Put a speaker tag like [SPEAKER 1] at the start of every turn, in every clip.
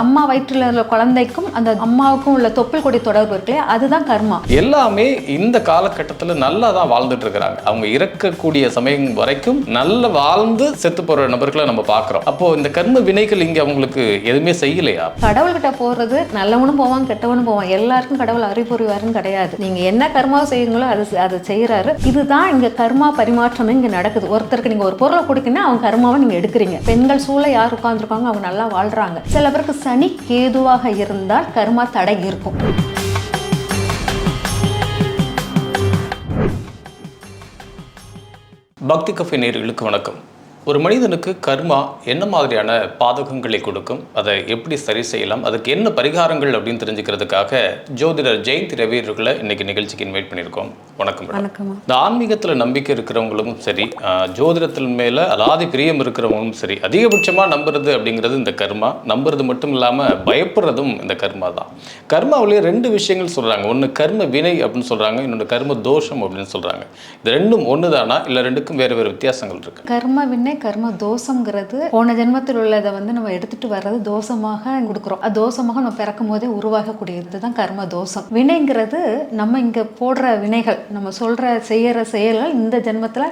[SPEAKER 1] அம்மா வயிற்றில் உள்ள குழந்தைக்கும் அந்த அம்மாவுக்கும் உள்ள தொப்புள் கொடி தொடர்பு இருக்கு அதுதான் கர்மா.
[SPEAKER 2] எல்லாமே இந்த காலகட்டத்தில் நல்லா தான் வாழ்ந்துட்டு இருக்கிறாங்க. அவங்க இறக்கக்கூடிய சமயம் வரைக்கும் நல்ல வாழ்ந்து செத்து போற நபர்களை நம்ம பார்க்குறோம். அப்போ இந்த கர்ம வினைகள் இங்க அவங்களுக்கு எதுவுமே செய்யலையா?
[SPEAKER 1] கடவுள்கிட்ட போறது நல்லவனும் போவான் கெட்டவனும் போவான். எல்லாருக்கும் கடவுள் அறிவுரிவாருன்னு கிடையாது. நீங்க என்ன கர்மா செய்யுங்களோ அது அதை செய்யறாரு இதுதான் இங்க கர்மா பரிமாற்றம் இங்க நடக்குது. ஒருத்தருக்கு நீங்க ஒரு பொருளை கொடுக்கணும் அவங்க கர்மாவை நீங்க எடுக்கிறீங்க. பெண்கள் சூழ யார் உட்கார்ந்துருக்காங்க அவங்க நல்லா வாழ்றாங்க. சில பேருக்கு சனி கேதுவாக இருந்தால் கர்மா தடை இருக்கும்.
[SPEAKER 2] பக்தி கஃபே நேர்களுக்கு வணக்கம். ஒரு மனிதனுக்கு கர்மா என்ன மாதிரியான பாதகங்களை கொடுக்கும்? அதை எப்படி சரி செய்யலாம்? அதுக்கு என்ன பரிகாரங்கள் அப்படின்னு தெரிஞ்சுக்கிறதுக்காக ஜோதிடர் ஜெயந்தி ரவி அவர்களை இன்னைக்கு நிகழ்ச்சிக்கு இன்வைட் பண்ணியிருக்கோம். வணக்கம்
[SPEAKER 1] வணக்கமா
[SPEAKER 2] இந்த ஆன்மீகத்தில் நம்பிக்கை இருக்கிறவங்களும் சரி ஆஹ், ஜோதிடத்தில் மேலே அலாதி பிரியம் இருக்கிறவங்களும் சரி அதிகபட்சமாக நம்புறது அப்படிங்கிறது இந்த கர்மா. நம்புறது மட்டும் இல்லாமல் பயப்படுறதும் இந்த கர்மா தான். கர்மாவிலேயே ரெண்டு விஷயங்கள் சொல்கிறாங்க ஒன்று கர்ம வினை அப்படின்னு சொல்கிறாங்க இன்னொன்று கர்ம தோஷம் அப்படின்னு சொல்கிறாங்க இது ரெண்டும் ஒன்று தானா இல்லை ரெண்டுக்கும் வேறு வேறு வித்தியாசங்கள் இருக்கு?
[SPEAKER 1] கர்ம வினை கர்ம தோஷங்கிறது போன ஜென்மத்தில் உள்ளதை வந்து நம்ம எடுத்துட்டு வர்றது தோஷமாக கொடுக்குறோம். அது தோஷமாக நம்ம பிறக்கும் போதே உருவாகக்கூடியது. தான் கர்ம தோஷம். வினைங்கிறது நம்ம இங்க போடுற வினைகள் நம்ம சொல்ற செய்யற செயல்கள் இந்த ஜென்மத்துல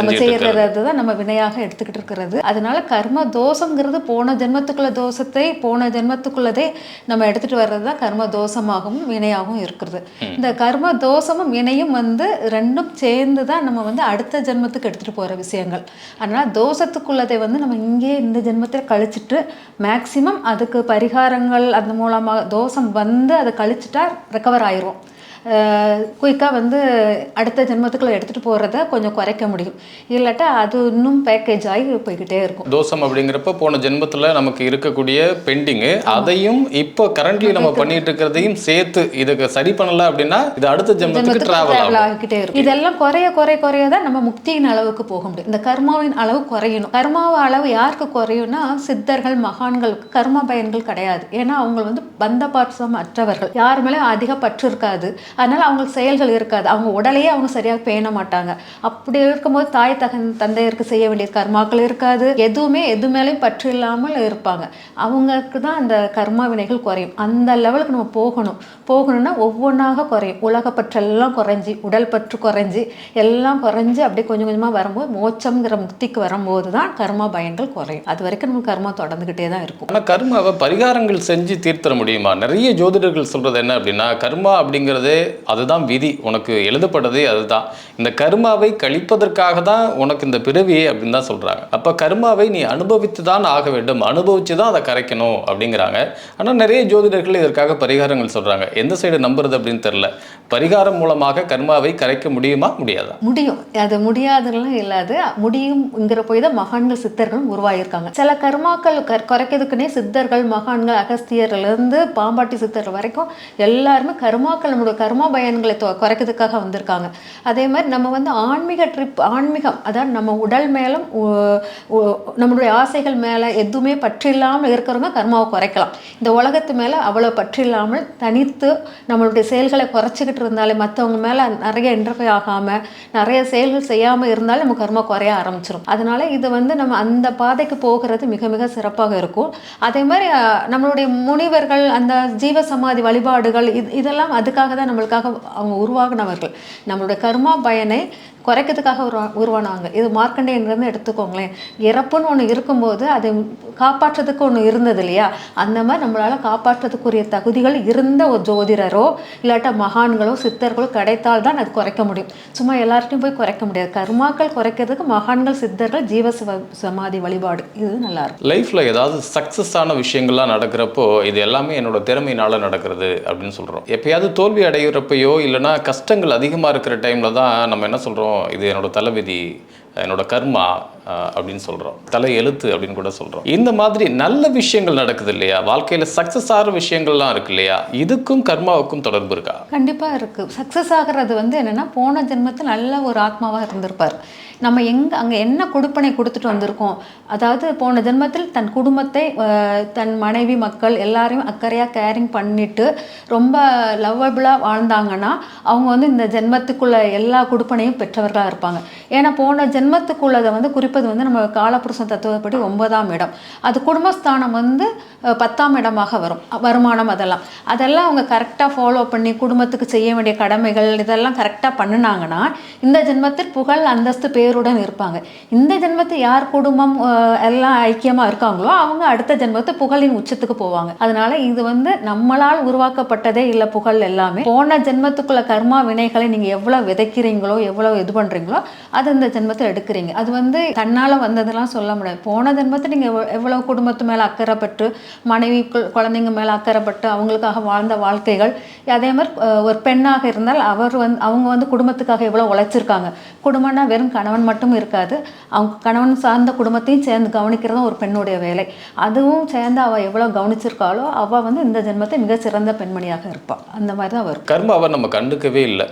[SPEAKER 2] நம்ம
[SPEAKER 1] செய்யறது தான் நம்ம வினையாக எடுத்துக்கிட்டு இருக்கிறது. அதனால கர்ம தோஷங்கிறது போன ஜென்மத்துக்குள்ள தோஷத்தை போன ஜென்மத்துக்குள்ளதே நம்ம எடுத்துட்டு வர்றது தான் கர்ம தோஷமாகவும் வினையாகவும் இருக்கிறது. இந்த கர்ம தோஷமும் வினையும் வந்து ரெண்டும் சேர்ந்து தான் நம்ம வந்து அடுத்த ஜென்மத்துக்கு எடுத்துட்டு போற விஷயங்கள். அதனால தோஷத்துக்குள்ளதை வந்து நம்ம இங்கேயே இந்த ஜென்மத்தில் கழிச்சிட்டு மேக்சிமம் அதுக்கு பரிகாரங்கள் அந்த மூலமாக தோஷம் வந்து அதை கழிச்சிட்டா ரெக்கவர் ஆயிரும். குயிக்காக வந்து அடுத்த ஜென்மத்துக்குள்ள எடுத்துகிட்டு போகிறத கொஞ்சம் குறைக்க முடியும். இல்லாட்டா அது இன்னும் பேக்கேஜ் ஆகி போய்கிட்டே இருக்கும்.
[SPEAKER 2] தோஷம் அப்படிங்கிறப்ப போன ஜென்மத்தில் நமக்கு இருக்கக்கூடிய பெண்டிங்கு அதையும் இப்போ கரண்ட்லி நம்ம பண்ணிட்டு இருக்கிறதையும் சேர்த்து இதுக்கு சரி பண்ணல அப்படின்னா இது அடுத்த ஜென்மத்துக்கு டிராவல்
[SPEAKER 1] ஆகிக்கிட்டே இருக்கும். இதெல்லாம் குறைய குறைய குறைய தான் நம்ம முக்தியின் அளவுக்கு போக முடியும். இந்த கர்மாவின் அளவு குறையணும். கர்மாவ அளவு யாருக்கு குறையும்னா சித்தர்கள் மகான்களுக்கு கர்ம பயன்கள் கிடையாது. ஏன்னா அவங்க வந்து பந்த பாட்சம் அற்றவர்கள். யார் மேலே அதிக பற்று இருக்காது. அதனால் அவங்களுக்கு செயல்கள் இருக்காது. அவங்க உடலையே அவங்க சரியாக பேண மாட்டாங்க. அப்படி இருக்கும்போது தாய் தகன் தந்தையருக்கு செய்ய வேண்டிய கர்மாக்கள் இருக்காது. எதுவுமே எது மேலேயும் பற்று இல்லாமல் இருப்பாங்க. அவங்களுக்கு தான் அந்த கர்மா வினைகள் குறையும். அந்த லெவலுக்கு நம்ம போகணும். போகணும்னா ஒவ்வொன்றாக குறையும். உலகப்பற்றெல்லாம் குறைஞ்சி உடல் பற்று குறைஞ்சி எல்லாம் குறைஞ்சி அப்படியே கொஞ்சம் கொஞ்சமாக வரும்போது மோச்சம்ங்கிற முக்திக்கு வரும்போது தான் கர்மா பயன்கள் குறையும். அது வரைக்கும் நம்ம கர்மா தொடர்ந்துக்கிட்டே தான் இருக்கும்.
[SPEAKER 2] ஆனால் கர்மாவை பரிகாரங்கள் செஞ்சு தீர்த்தர முடியுமா? நிறைய ஜோதிடர்கள் சொல்கிறது என்ன அப்படின்னா கர்மா அப்படிங்கிறதே அதுதான் விதி. உனக்கு எழுதப்பட்டதே அதுதான். இந்த கர்மாவை கழிப்பதற்காக தான் உனக்கு இந்த பிறவியே அப்படின்னு தான் சொல்கிறாங்க அப்போ கர்மாவை நீ அனுபவித்து தான் ஆக வேண்டும். அனுபவித்து தான் அதை கரைக்கணும் அப்படிங்கிறாங்க. ஆனால் நிறைய ஜோதிடர்கள் இதற்காக பரிகாரங்கள் சொல்கிறாங்க எந்த சைடு நம்புறது அப்படின்னு தெரில பரிகாரம் மூலமாக கர்மாவை கரைக்க முடியுமா? முடியாதா?
[SPEAKER 1] முடியும். அது முடியாதுலாம் இல்லாது முடியுங்கிற போய் தான் மகான்கள் சித்தர்களும் உருவாகியிருக்காங்க. சில கர்மாக்கள் கர் குறைக்கிறதுக்குனே சித்தர்கள் மகான்கள் அகஸ்தியர்லேருந்து பாம்பாட்டி சித்தர்கள் வரைக்கும் எல்லாருமே கர்மாக்கள் நம்மளோட கர்மா பயன்களை தொ- குறைக்கிறதுக்காக வந்திருக்காங்க. அதே மாதிரி நம்ம வந்து ஆன்மீக ட்ரிப் ஆன்மீகம் அதாவது நம்ம உடல் மேலும் நம்மளுடைய ஆசைகள் மேலே எதுவுமே பற்றில்லாமல் இருக்கிறவங்க கர்மாவை குறைக்கலாம். இந்த உலகத்து மேலே அவ்வளோ பற்றில்லாமல் தனித்து நம்மளுடைய செயல்களை குறைச்சிக்கிட்டு இருந்தாலே மற்றவங்க மேலே நிறைய இன்டர்ஃபை ஆகாமல் நிறைய செயல்கள் செய்யாமல் இருந்தாலும் நம்ம கர்மா குறைய ஆரம்பிச்சிடும் அதனால் இது வந்து நம்ம அந்த பாதைக்கு போகிறது மிக மிக சிறப்பாக இருக்கும். அதே மாதிரி நம்மளுடைய முனிவர்கள் அந்த ஜீவ சமாதி வழிபாடுகள் இது இதெல்லாம் அதுக்காக தான் நம்மளுக்காக அவங்க உருவாகினவர்கள். நம்மளுடைய கர்மா பயனை குறைக்கிறதுக்காக உருவா உருவானாங்க இது மார்க்கண்டேயன்லேருந்து எடுத்துக்கோங்களேன். இறப்புன்னு ஒன்று இருக்கும்போது அதை காப்பாற்றுறதுக்கு ஒன்று இருந்தது இல்லையா? அந்த மாதிரி நம்மளால் காப்பாற்றுறதுக்குரிய தகுதிகள் இருந்த ஒரு ஜோதிடரோ இல்லாட்டா மகான்களோ சித்தர்களோ கிடைத்தால் தான் அது குறைக்க முடியும். சும்மா எல்லார்ட்டையும் போய் குறைக்க முடியாது. கர்மாக்கள் குறைக்கிறதுக்கு மகான்கள் சித்தர்கள் ஜீவ சமாதி வழிபாடு. இது நல்லா இருக்கும்
[SPEAKER 2] லைஃப்பில் ஏதாவது சக்ஸஸ் ஆன விஷயங்கள்லாம் நடக்கிறப்போ இது எல்லாமே என்னோட திறமையினால் நடக்கிறது அப்படின்னு சொல்கிறோம் எப்பயாவது தோல்வி அடைகிறப்பையோ இல்லைன்னா கஷ்டங்கள் அதிகமாக இருக்கிற டைமில் தான் நம்ம என்ன சொல்கிறோம் இது என்னோடய தலைவிதி என்னோடய கர்மா அப்படின்னு சொல்கிறோம் தலை எழுத்து அப்படின்னு கூட சொல்கிறோம் இந்த மாதிரி நல்ல விஷயங்கள் நடக்குது இல்லையா? வாழ்க்கையில் சக்ஸஸ் ஆகிற விஷயங்கள்லாம் இருக்கு இல்லையா? இதுக்கும் கர்மாவுக்கும் தொடர்பு இருக்கா?
[SPEAKER 1] கண்டிப்பாக இருக்குது சக்ஸஸ் ஆகிறது வந்து என்னென்னா போன ஜென்மத்தில் நல்ல ஒரு ஆத்மாவாக இருந்திருப்பார். நம்ம எங்கே அங்கே என்ன கொடுப்பனை கொடுத்துட்டு வந்திருக்கோம்? அதாவது போன ஜென்மத்தில் தன் குடும்பத்தை தன் மனைவி மக்கள் எல்லாரையும் அக்கறையாக கேரிங் பண்ணிட்டு ரொம்ப லவ்வபிளாக வாழ்ந்தாங்கன்னா அவங்க வந்து இந்த ஜென்மத்துக்குள்ள எல்லா கொடுப்பனையும் பெற்றவர்களாக இருப்பாங்க. ஏன்னா போன ஜென்மத்துக்குள்ளதை வந்து குறிப்பிட்ட இருப்பது வந்து நம்ம காலப்புருஷன் தத்துவப்படி ஒன்பதாம் இடம். அது குடும்பஸ்தானம் வந்து பத்தாம் இடமாக வரும். வருமானம் அதெல்லாம். அதெல்லாம் அவங்க கரெக்டாக ஃபாலோ பண்ணி குடும்பத்துக்கு செய்ய வேண்டிய கடமைகள் இதெல்லாம் கரெக்டாக பண்ணினாங்கன்னா இந்த ஜென்மத்தில் புகழ் அந்தஸ்து பேருடன் இருப்பாங்க. இந்த ஜென்மத்தில் யார் குடும்பம் எல்லாம் ஐக்கியமாக இருக்காங்களோ அவங்க அடுத்த ஜென்மத்தை புகழின் உச்சத்துக்கு போவாங்க. அதனால இது வந்து நம்மளால் உருவாக்கப்பட்டதே இல்லை புகழ் எல்லாமே. போன ஜென்மத்துக்குள்ள கர்மா வினைகளை நீங்கள் எவ்வளோ விதைக்கிறீங்களோ எவ்வளோ இது பண்ணுறீங்களோ அது இந்த ஜென்மத்தில் எடுக்கிறீங்க. அது வந்து கண்ணால் வந்ததெல்லாம் சொல்ல முடியாது. போன ஜென்மத்தை நீங்கள் எவ்வளோ குடும்பத்து மேலே அக்கறைப்பட்டு மனைவி குழந்தைங்க மேலே அக்கறைப்பட்டு அவங்களுக்காக வாழ்ந்த வாழ்க்கைகள் அதே மாதிரி ஒரு பெண்ணாக இருந்தால் அவர் வந்து அவங்க வந்து குடும்பத்துக்காக எவ்வளோ உழைச்சிருக்காங்க. குடும்பம்னா வெறும் கணவன் மட்டும் இருக்காது. அவங்க கணவன் சார்ந்த குடும்பத்தையும் சேர்ந்து கவனிக்கிறதும் ஒரு பெண்ணுடைய வேலை. அதுவும் சேர்ந்து அவள் எவ்வளோ கவனிச்சிருக்காளோ அவள் வந்து இந்த ஜென்மத்தை மிக சிறந்த பெண்மணியாக இருப்பாள் அந்த மாதிரி தான் வரும்
[SPEAKER 2] அவள் நம்ம கண்டுக்கவே இல்லை.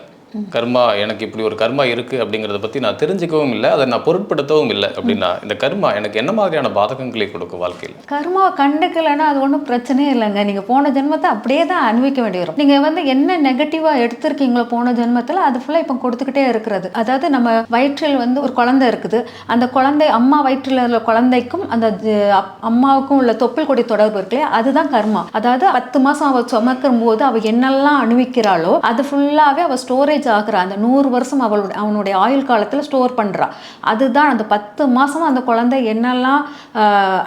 [SPEAKER 2] கர்மா எனக்கு இப்படி ஒரு கர்மா இருக்குது அப்படிங்கிறத பற்றி நான் தெரிஞ்சுக்கவும் இல்லை அதை நான் பொருட்படுத்தவும் இல்லை அப்படின்னா இந்த கர்மா எனக்கு என்ன மாதிரியான பாதகங்களை கொடுக்கும் வாழ்க்கையில்?
[SPEAKER 1] கர்மா கண்டுக்கலைன்னா அது ஒன்றும் பிரச்சனையே இல்லைங்க. நீங்கள் போன ஜென்மத்தை அப்படியே தான் அனுபவிக்க வேண்டி வரும். நீங்கள் வந்து என்ன நெகட்டிவாக எடுத்திருக்கீங்களோ போன ஜென்மத்தில் அது ஃபுல்லாக இப்போ கொடுத்துக்கிட்டே இருக்கிறது. அதாவது நம்ம வயிற்றில் வந்து ஒரு குழந்தை இருக்குது. அந்த குழந்தை அம்மா வயிற்றில் உள்ள குழந்தைக்கும் அந்த அப்- அம்மாவுக்கும் உள்ள தொப்புள் கொடி தொடர்பு இருக்கு அதுதான் கர்மா. அதாவது பத்து மாதம் அவள் சுமக்கும் போது அவள் என்னெல்லாம் அனுபவிக்கிறாளோ அது ஃபுல்லாகவே அவள் ஸ்டோரேஜ் ஆகுறா அந்த நூறு வருஷம் அவளுடைய அவனுடைய ஆயுள் காலத்தில் ஸ்டோர் பண்ணுறா அதுதான் அந்த பத்து மாதம் அந்த குழந்தை என்னெல்லாம்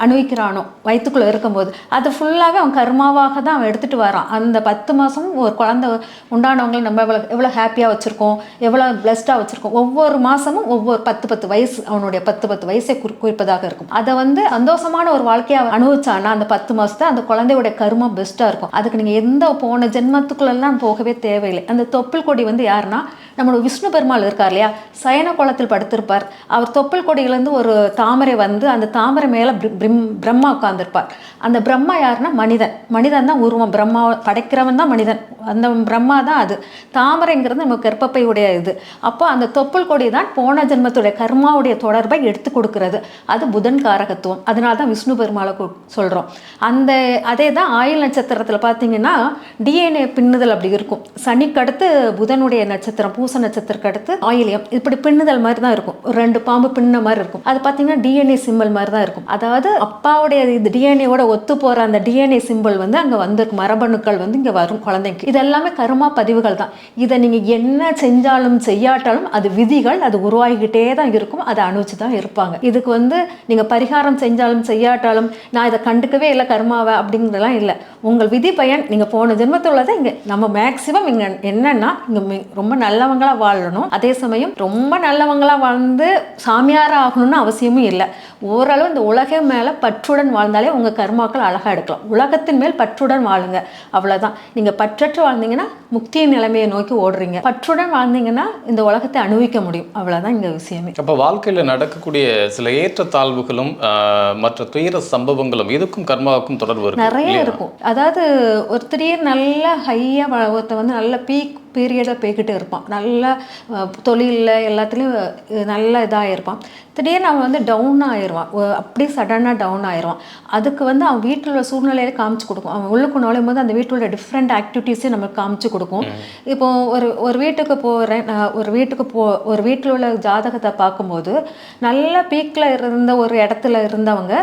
[SPEAKER 1] அனுபவிக்கிறானோ வயிற்றுக்குள்ளே இருக்கும்போது அது ஃபுல்லாகவே அவன் கர்மாவாக தான் அவன் எடுத்துகிட்டு வரான். அந்த பத்து மாதமும் ஒரு குழந்தை உண்டானவங்களை நம்ம எவ்வளோ எவ்வளோ ஹாப்பியாக வச்சுருக்கோம் எவ்வளோ பிளஸ்டாக வச்சுருக்கோம். ஒவ்வொரு மாதமும் ஒவ்வொரு பத்து பத்து வயசு அவனுடைய பத்து பத்து வயசை குறி குறிப்பதாக இருக்கும். அதை வந்து சந்தோஷமான ஒரு வாழ்க்கையை அனுபவிச்சான்னா அனுபவிச்சானா அந்த பத்து மாதத்தை அந்த குழந்தையோட கருமம் பெஸ்ட்டாக இருக்கும். அதுக்கு நீங்கள் எந்த போன ஜென்மத்துக்குள்ளெல்லாம் போகவே தேவையில்லை. அந்த தொப்புள் கொடி வந்து யாருன்னா நம்மளோட விஷ்ணு பெருமாள் இருக்கார் இல்லையா? சயன கோலத்தில் படுத்திருப்பார். அவர் தொப்பல் கொடியிலேருந்து ஒரு தாமரை வந்து அந்த தாமரை மேலே பிரம் பிரம்மா உட்காந்துருப்பார் அந்த பிரம்மா யாருன்னா மனிதன். மனிதன் தான் உருவம். பிரம்மா படைக்கிறவன் தான் மனிதன். அந்த பிரம்மா தான் அது. தாமரைங்கிறது நம்ம கர்ப்பப்பையுடைய இது. அப்போ அந்த தொப்பல் கொடி தான் போன ஜென்மத்துடைய கர்மாவுடைய தொடர்பை எடுத்து கொடுக்கறது. அது புதன் காரகத்துவம். அதனால தான் விஷ்ணு பெருமாளை சொல்கிறோம் அந்த அதே தான் ஆயுள் நட்சத்திரத்தில் பார்த்தீங்கன்னா டிஎன்ஏ பின்னுதல் அப்படி இருக்கும். சனிக்கடுத்து புதனுடைய நட்சத்திரம். பூச நட்சத்திரத்துக்கு அடுத்து ஆயிலியம். இப்படி பின்னுதல் மாதிரி தான் இருக்கும் ரெண்டு பாம்பு பின்ன மாதிரி இருக்கும். அது பார்த்தீங்கன்னா டிஎன்ஏ சிம்பிள் மாதிரி தான் இருக்கும். அதாவது அப்பாவுடைய இது டிஎன்ஏவோட ஒத்து போகிற அந்த டிஎன்ஏ சிம்பிள் வந்து அங்கே வந்திருக்கும். மரபணுக்கள் வந்து இங்கே வரும் குழந்தைக்கு. இது எல்லாமே கருமா பதிவுகள் தான். இதை நீங்கள் என்ன செஞ்சாலும் செய்யாட்டாலும் அது விதிகள் அது உருவாகிக்கிட்டே தான் இருக்கும். அதை அணுச்சு தான் இருப்பாங்க. இதுக்கு வந்து நீங்கள் பரிகாரம் செஞ்சாலும் செய்யாட்டாலும் நான் இதை கண்டுக்கவே இல்லை கர்மாவை அப்படிங்கிறதெல்லாம் இல்லை. உங்கள் விதி பயன் நீங்கள் போன ஜென்மத்தில் உள்ளதை இங்கே நம்ம மேக்சிமம் இங்கே என்னென்னா இங்கே ரொம்ப நல்லவங்களாக வாழணும். அதே சமயம் ரொம்ப நல்லவங்களாக வாழ்ந்து சாமியாராக ஆகணும்னு அவசியமும் இல்லை. ஓரளவு இந்த உலகம் மேலே பற்றுடன் வாழ்ந்தாலே உங்கள் கர்மாக்கள் அழகாக எடுக்கலாம். உலகத்தின் மேல் பற்றுடன் வாழுங்க. அவ்வளோதான் நீங்கள் பற்றற்று வாழ்ந்தீங்கன்னா முக்தியின் நிலைமையை நோக்கி ஓடுறீங்க. பற்றுடன் வாழ்ந்தீங்கன்னா இந்த உலகத்தை அனுபவிக்க முடியும். அவ்வளோதான் இங்கே விஷயமே.
[SPEAKER 2] அப்போ வாழ்க்கையில் நடக்கக்கூடிய சில ஏற்றத்தாழ்வுகளும் மற்ற துயர சம்பவங்களும் இதுக்கும் கர்மாவுக்கும் தொடர்பு
[SPEAKER 1] நிறைய? இருக்கும். அதாவது ஒரு திடீர் நல்ல ஹையாக ஒருத்தன் வந்து நல்ல பீக் பீரியடாக போய்கிட்டு இருப்பான். நல்ல தொழிலில் எல்லாத்துலேயும் நல்ல இதாக இருப்பான். திடீர்னு அவன் வந்து டவுன் ஆயிடுவான் அப்படியே சடனாக டவுன் ஆயிடுவான் அதுக்கு வந்து அவன் வீட்டில் உள்ள சூழ்நிலையில காமிச்சு கொடுக்கும். அவன் உள்ளுக்கு நுழையும் போது அந்த வீட்டில் உள்ள டிஃப்ரெண்ட் ஆக்டிவிட்டீஸே நமக்கு காமிச்சு கொடுக்கும். இப்போ ஒரு ஒரு வீட்டுக்கு போகிறேன் ஒரு வீட்டுக்கு போ ஒரு வீட்டில் உள்ள ஜாதகத்தை பார்க்கும்போது நல்ல பீக்கில் இருந்த ஒரு இடத்துல இருந்தவங்க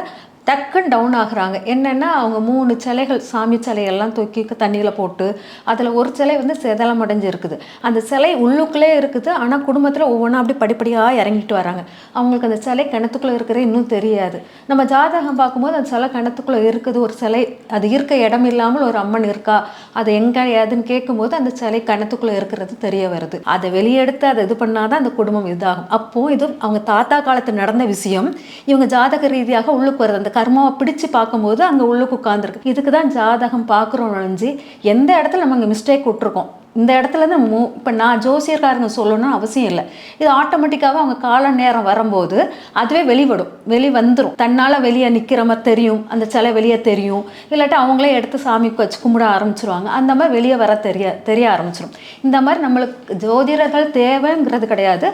[SPEAKER 1] டக்குன்னு டவுன் ஆகுறாங்க. என்னென்னா அவங்க மூணு சிலைகள் சாமி சிலையெல்லாம் தூக்கி தண்ணியில் போட்டு அதில் ஒரு சிலை வந்து செதலம் அடைஞ்சு இருக்குது அந்த சிலை உள்ளுக்குள்ளே இருக்குது. ஆனால் குடும்பத்தில் ஒவ்வொன்றா அப்படி படிப்படியாக இறங்கிட்டு வராங்க. அவங்களுக்கு அந்த சிலை கிணத்துக்குள்ளே இருக்கிற இன்னும் தெரியாது. நம்ம ஜாதகம் பார்க்கும்போது அந்த சிலை கிணத்துக்குள்ளே இருக்குது. ஒரு சிலை அது இருக்க இடம் இல்லாமல் ஒரு அம்மன் இருக்கா? அது எங்கே ஏதுன்னு கேட்கும்போது அந்த சிலை கிணத்துக்குள்ளே இருக்கிறது தெரிய வருது. அதை வெளியெடுத்து அதை இது பண்ணாதான் அந்த குடும்பம் இதாகும். அப்போது இது அவங்க தாத்தா காலத்தில் நடந்த விஷயம். இவங்க ஜாதக ரீதியாக உள்ளுக்கு வருது. அந்த கர்மாவை பிடிச்சு பார்க்கும்போது அங்கே உள்ளுக்கு உட்காந்துருக்கு இதுக்கு தான் ஜாதகம் பார்க்குறோம் நுழைஞ்சு எந்த இடத்துல நம்ம அங்கே மிஸ்டேக் விட்டுருக்கோம்? இந்த இடத்துல தான் மூ இப்போ நான் ஜோசியர்காரங்க சொல்லணும்னு அவசியம் இல்லை. இது ஆட்டோமேட்டிக்காகவே அவங்க கால நேரம் வரும்போது அதுவே வெளிவிடும். வெளி வந்துடும் தன்னால் வெளியே நிற்கிற மாதிரி தெரியும். அந்த சிலை வெளியே தெரியும். இல்லாட்டி அவங்களே எடுத்து சாமிக்கு வச்சு கும்பிட ஆரம்பிச்சிருவாங்க. அந்த மாதிரி வெளியே வர தெரிய தெரிய ஆரம்பிச்சிடும் இந்த மாதிரி நம்மளுக்கு ஜோதிடர்கள் தேவைங்கிறது கிடையாது.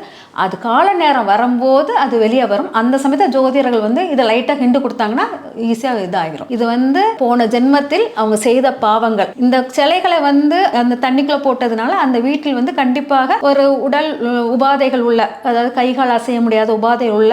[SPEAKER 1] அது கால நேரம் வரும்போது அது வெளியே வரும். அந்த சமயத்தில் ஜோதிடர்கள் வந்து இதை லைட்டாக ஹிண்டு கொடுத்தாங்கன்னா ஈஸியாக இதாகிரும். இது வந்து போன ஜென்மத்தில் அவங்க செய்த பாவங்கள். இந்த சிலைகளை வந்து அந்த தண்ணிக்குள்ளே போட்டதுனால அந்த வீட்டில் வந்து கண்டிப்பாக ஒரு உடல் உபாதைகள் உள்ள அதாவது கைகால் அசைய முடியாத உபாதை உள்ள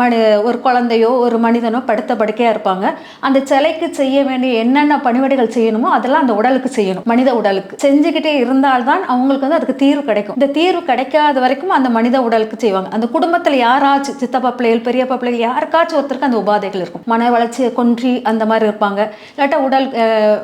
[SPEAKER 1] மனி ஒரு குழந்தையோ ஒரு மனிதனோ படுத்த படுக்கையாக இருப்பாங்க. அந்த சிலைக்கு செய்ய வேண்டிய என்னென்ன பணிவடைகள் செய்யணுமோ அதெல்லாம் அந்த உடலுக்கு செய்யணும் மனித உடலுக்கு. செஞ்சுக்கிட்டே இருந்தால்தான் அவங்களுக்கு வந்து அதுக்கு தீர்வு கிடைக்கும். இந்த தீர்வு கிடைக்காத வரைக்கும் அந்த மனித உடலுக்கு செய்வாங்க. அந்த குடும்பத்தில் யாராச்சும் சித்தப்பா பிள்ளைகள் பெரியப்பா பிள்ளைகள் யாருக்காச்சும் ஒருத்தருக்கு அந்த உபாதைகள் இருக்கும். மன வளர்ச்சி கொன்றி அந்த மாதிரி இருப்பாங்க. இல்லாட்டா உடல்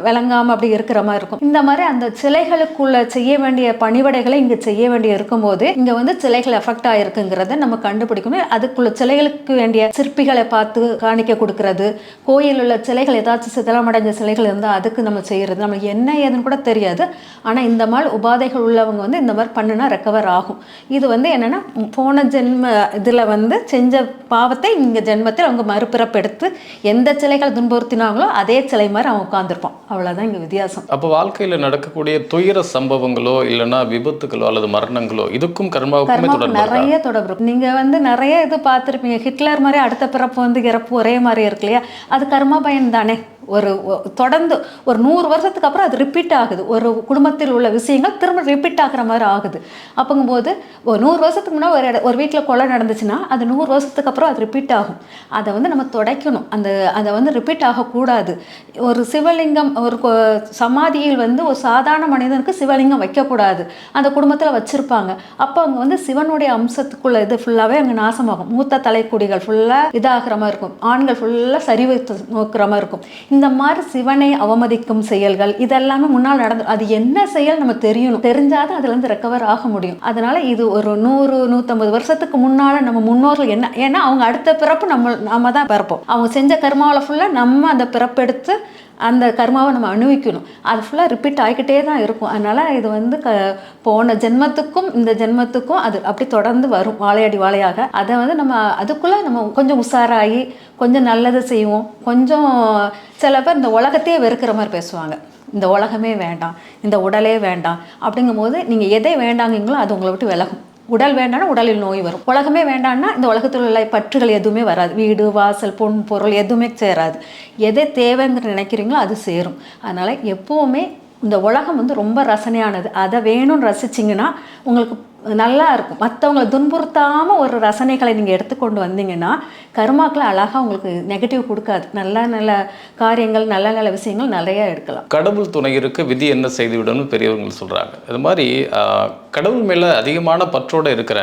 [SPEAKER 1] விளங்காமல் அப்படி இருக்கிற மாதிரி இருக்கும். இந்த மாதிரி அந்த சிலைகளுக்குள்ள செய்ய வேண்டிய பணிவடைகளை இங்க செய்ய வேண்டிய இருக்கும்போது இங்க வந்து சிலைகள் எஃபெக்ட் ஆயிருக்குங்கிறத நம்ம கண்டுபிடிக்கணும் அதுக்குள்ள சிலைகளுக்கு வேண்டிய சிற்பிகளை பார்த்து காணிக்க கொடுக்கறது. கோயில் உள்ள சிலைகள் ஏதாச்சும் சிதலமடைஞ்ச சிலைகள் இருந்தால் அதுக்கு நம்ம செய்யறது. நம்மளுக்கு என்ன ஏதுன்னு கூட தெரியாது. ஆனால் இந்த மாதிரி உபாதைகள் உள்ளவங்க வந்து இந்த மாதிரி பண்ணுனா ரெக்கவர் ஆகும். இது வந்து என்னன்னா போன ஜென்ம இதில் வந்து செஞ்ச பாவத்தை இங்க ஜென்மத்தில் அவங்க மறுபிறப்பெடுத்து எந்த சிலைகள் துன்புறுத்தினாங்களோ அதே சிலை மாதிரி அவன் உட்காந்துருப்பான் அவ்வளோதான் இங்கே வித்தியாசம்.
[SPEAKER 2] அப்போ வாழ்க்கையில் நடக்கக்கூடிய துயர சம்பவம் சம்பவங்களோ இல்லைன்னா விபத்துகளோ அல்லது மரணங்களோ இதுக்கும் கர்மாவுக்குமே தொடர்பு?
[SPEAKER 1] நிறைய தொடர்பு நீங்க வந்து நிறைய இது பார்த்துருப்பீங்க. ஹிட்லர் மாதிரி அடுத்த பிறப்பு வந்து இறப்பு ஒரே மாதிரி இருக்கு இல்லையா? அது கர்மா பயன் தானே ஒரு தொடர்ந்து ஒரு நூறு வருஷத்துக்கு அப்புறம் அது ரிப்பீட் ஆகுது. ஒரு குடும்பத்தில் உள்ள விஷயங்கள் திரும்ப ரிப்பீட் ஆகிற மாதிரி ஆகுது. அப்போங்கும்போது ஒரு நூறு வருஷத்துக்கு முன்னாடி ஒரு ஒரு வீட்டில் கொலை நடந்துச்சுன்னா அது நூறு வருஷத்துக்கு அப்புறம் அது ரிப்பீட் ஆகும். அதை வந்து நம்ம துடைக்கணும். அந்த அதை வந்து ரிப்பீட் ஆகக்கூடாது. ஒரு சிவலிங்கம் ஒரு கொ- சமாதியில் வந்து ஒரு சாதாரண மனிதனுக்கு சிவலிங்கம் வைக்கக்கூடாது. அந்த குடும்பத்தில் வச்சுருப்பாங்க. அப்போ அங்கே வந்து சிவனுடைய அம்சத்துக்குள்ள இது ஃபுல்லாகவே அங்கே நாசமாகும். மூத்த தலைக்குடிகள் ஃபுல்லாக இதாகிற மாதிரி இருக்கும். ஆண்கள் ஃபுல்லாக சரிவு நோக்கிற மாதிரி இருக்கும். இந்த மாதிரி சிவனை அவமதிக்கும் செயல்கள் இதெல்லாமே முன்னால் நடந்து அது என்ன செயல் நம்ம தெரியணும். தெரிஞ்சாதான் அதுலேருந்து ரெக்கவர் ஆக முடியும். அதனால இது ஒரு நூறு நூற்றம்பது வருஷத்துக்கு முன்னால் நம்ம முன்னோர்கள் என்ன ஏன்னா அவங்க அடுத்த பிறப்பு நம்ம நம்ம தான் பிறப்போம். அவங்க செஞ்ச கர்மாவில் ஃபுல்லாக நம்ம அந்த பிறப்பெடுத்து அந்த கர்மாவை நம்ம அனுபவிக்கணும் அது ஃபுல்லாக ரிப்பீட் ஆகிக்கிட்டே தான் இருக்கும். அதனால் இது வந்து க போன ஜென்மத்துக்கும் இந்த ஜென்மத்துக்கும் அது அப்படி தொடர்ந்து வரும் வாழையடி வாழையாக. அதை வந்து நம்ம அதுக்குள்ளே நம்ம கொஞ்சம் உஷாராகி கொஞ்சம் நல்லதை செய்வோம். கொஞ்சம் சில பேர் இந்த உலகத்தையே வெறுக்கிற மாதிரி பேசுவாங்க. இந்த உலகமே வேண்டாம் இந்த உடலே வேண்டாம். அப்படிங்கும்போது நீங்கள் எதை வேண்டாங்கீங்களோ அது உங்களை விட்டு விலகும். உடல் வேண்டாம்னா உடலில் நோய் வரும். உலகமே வேண்டாம்னா இந்த உலகத்தில் உள்ள பற்றுகள் எதுவுமே வராது. வீடு வாசல் பொன் பொருள் எதுவுமே சேராது. எதை தேவைங்கிற நினைக்கிறீங்களோ அது சேரும். அதனால் எப்போவுமே இந்த உலகம் வந்து ரொம்ப ரசனையானது. அதை வேணும்னு ரசிச்சிங்கன்னா உங்களுக்கு நல்லா இருக்கும் மற்றவங்களை துன்புறுத்தாமல் ஒரு ரசனைகளை நீங்கள் எடுத்துக்கொண்டு வந்தீங்கன்னா கர்மாக்களை அழகாக உங்களுக்கு நெகட்டிவ் கொடுக்காது. நல்ல நல்ல காரியங்கள் நல்ல நல்ல விஷயங்கள் நிறையா எடுக்கலாம்.
[SPEAKER 2] கடவுள் துணை இருக்க விதி என்ன செய்துவிடும்னு பெரியவர்கள் சொல்கிறாங்க இது மாதிரி கடவுள் மேலே அதிகமான பற்றோடு இருக்கிற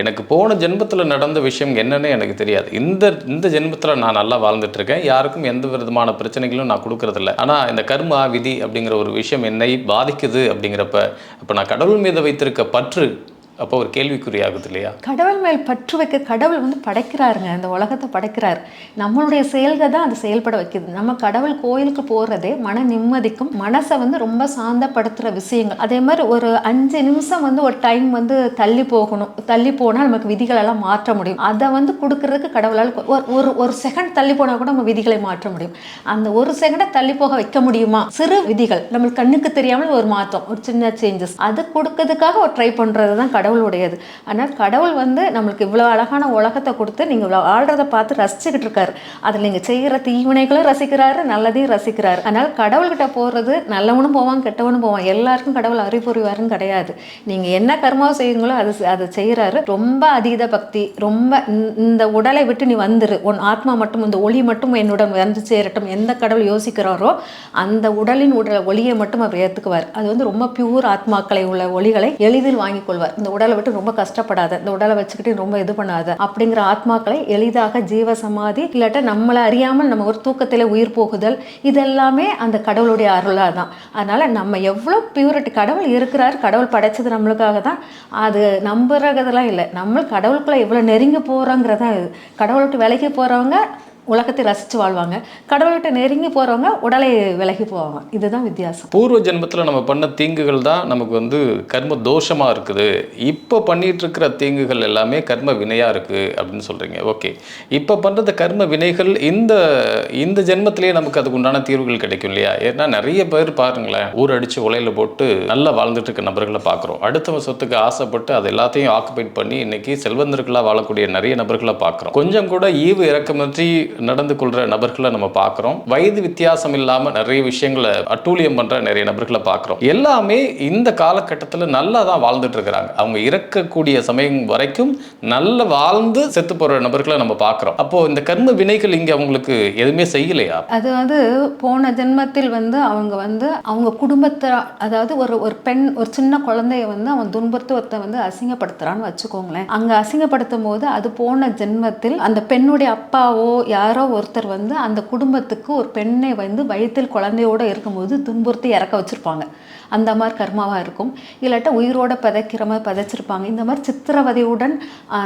[SPEAKER 2] எனக்கு போன ஜென்மத்தில் நடந்த விஷயம் என்னன்னு எனக்கு தெரியாது. இந்த இந்த ஜென்மத்தில் நான் நல்லா வாழ்ந்துட்டு இருக்கேன் யாருக்கும் எந்த விதமான பிரச்சனைகளும் நான் கொடுக்கறதில்ல. ஆனால் இந்த கர்மா விதி அப்படிங்கிற ஒரு விஷயம் என்னை பாதிக்குது அப்படிங்கிறப்ப இப்போ நான் கடவுள் மீது வைத்திருக்க பற்று அப்போ ஒரு கேள்விக்குறி ஆகுது இல்லையா?
[SPEAKER 1] கடவுள் மேல் பற்று வைக்க கடவுள் வந்து படைக்கிறாருங்க. இந்த உலகத்தை படைக்கிறார். நம்மளுடைய செயல்கள் தான் அது செயல்பட வைக்கிது. நம்ம கடவுள் கோயிலுக்கு போகிறதே மன நிம்மதிக்கும் மனசை வந்து ரொம்ப சாந்தப்படுத்துகிற விஷயங்கள். அதே மாதிரி ஒரு அஞ்சு நிமிஷம் வந்து ஒரு டைம் வந்து தள்ளி போகணும். தள்ளி போனால் நமக்கு விதிகளெல்லாம் மாற்ற முடியும். அதை வந்து கொடுக்கறதுக்கு கடவுளால் ஒரு ஒரு ஒரு செகண்ட் தள்ளி போனால் கூட நம்ம விதிகளை மாற்ற முடியும். அந்த ஒரு செகண்டை தள்ளி போக வைக்க முடியுமா? சிறு விதிகள். நம்மளுக்கு கண்ணுக்கு தெரியாமல் ஒரு மாற்றம் ஒரு சின்ன சேஞ்சஸ் அது கொடுக்கறதுக்காக ஒரு ட்ரை பண்ணுறது தான் கடவுள். கடவுளுடையது. ஆனால் கடவுள் வந்து நம்மளுக்கு இவ்வளோ அழகான உலகத்தை கொடுத்து நீங்கள் இவ்வளோ ஆடுறத பார்த்து ரசிச்சுக்கிட்டு இருக்காரு. அதில் நீங்கள் செய்கிற தீவினைகளும் ரசிக்கிறாரு நல்லதையும் ரசிக்கிறாரு. அதனால் கடவுள்கிட்ட போகிறது நல்லவனும் போவான் கெட்டவனும் போவான். எல்லாருக்கும் கடவுள் அறிவுரிவாருன்னு கிடையாது. நீங்கள் என்ன கர்மாவை செய்யுங்களோ அது அதை செய்கிறாரு. ரொம்ப அதீத பக்தி ரொம்ப இந்த- இந்த உடலை விட்டு நீ வந்துரு. உன் ஆத்மா மட்டும் இந்த ஒளி மட்டும் என்னுடன் வந்து சேரட்டும். எந்த கடவுள் யோசிக்கிறாரோ அந்த உடலின் உடல் ஒளியை மட்டும் அவர் ஏற்றுக்குவார் அது வந்து ரொம்ப பியூர் ஆத்மாக்களை உள்ள ஒளிகளை எளிதில் வாங்கிக் கொள்வார். இந்த உடலை விட்டு ரொம்ப கஷ்டப்படாத இந்த உடலை வச்சுக்கிட்டு ரொம்ப இது பண்ணாத அப்படிங்கிற ஆத்மாக்களை எளிதாக ஜீவ சமாதி இல்லாட்ட நம்மளை அறியாமல் நம்ம ஒரு தூக்கத்தில் உயிர் போகுதல் இதெல்லாமே அந்த கடவுளுடைய அருளாக தான். அதனால் நம்ம எவ்வளோ பியூரிட்டி கடவுள் இருக்கிறார் கடவுள் படைச்சது நம்மளுக்காக தான். அது நம்புறதெல்லாம் இல்லை. நம்ம கடவுளுக்குள்ளே எவ்வளோ நெருங்கி போகிறோங்கிறதான் இது. கடவுள் விட்டு விலைக்கு போகிறவங்க உலகத்தை ரசித்து வாழ்வாங்க. கடவுள்கிட்ட நெருங்கி போகிறவங்க உடலை விலகி போவாங்க. இதுதான் வித்தியாசம்.
[SPEAKER 2] பூர்வ ஜென்மத்தில் நம்ம பண்ண தீங்குகள் தான் நமக்கு வந்து கர்ம தோஷமாக இருக்குது. இப்போ பண்ணிகிட்டு இருக்கிற தீங்குகள் எல்லாமே கர்ம வினையாக இருக்குது அப்படின்னு சொல்கிறீங்க ஓகே. இப்போ பண்ணுறது கர்ம வினைகள் இந்த இந்த ஜென்மத்திலேயே நமக்கு அதுக்கு உண்டான தீர்வுகள் கிடைக்கும் இல்லையா? ஏன்னா நிறைய பேர் பாருங்களேன் ஊர் அடித்து உலையில் போட்டு நல்லா வாழ்ந்துட்டு இருக்க நபர்களை பார்க்குறோம். அடுத்தவங்க சொத்துக்கு ஆசைப்பட்டு அது எல்லாத்தையும் ஆக்குபைட் பண்ணி இன்னைக்கு செல்வந்தர்களாக வாழக்கூடிய நிறைய நபர்களை பார்க்குறோம். கொஞ்சம் கூட ஈவு இறக்கமற்றி நடந்து கொள்கிற நபர்களை நம்ம பார்க்குறோம். வயது வித்தியாசம் இல்லாமல் நிறைய விஷயங்களை அட்டூழியம் பண்ணுற நிறைய நபர்களை பார்க்குறோம். எல்லாமே இந்த காலகட்டத்தில் நல்லா தான் வாழ்ந்துட்டு இருக்கிறாங்க அவங்க இறக்கக்கூடிய சமயம் வரைக்கும் நல்ல வாழ்ந்து செத்து போகிற நபர்களை நம்ம பார்க்குறோம். அப்போது இந்த கர்ம வினைகள் இங்கே அவங்களுக்கு எதுவுமே செய்யலையா?
[SPEAKER 1] அது வந்து போன ஜென்மத்தில் வந்து அவங்க வந்து அவங்க குடும்பத்தை அதாவது ஒரு ஒரு பெண் ஒரு சின்ன குழந்தைய வந்து அவன் துன்பத்துவத்தை வந்து அசிங்கப்படுத்துறான்னு வச்சுக்கோங்களேன். அங்கே அசிங்கப்படுத்தும் போது அது போன ஜென்மத்தில் அந்த பெண்ணுடைய அப்பாவோ யார் ஒருத்தர் வந்து அந்த குடும்பத்துக்கு ஒரு பெண்ணை வந்து வயிற்றில் குழந்தையோட இருக்கும்போது துன்புறுத்தி இறக்க வச்சுருப்பாங்க. அந்த மாதிரி கர்மாவாக இருக்கும். இல்லாட்டா உயிரோட பதைக்கிற மாதிரி பதைச்சிருப்பாங்க. இந்த மாதிரி சித்திரவதையுடன்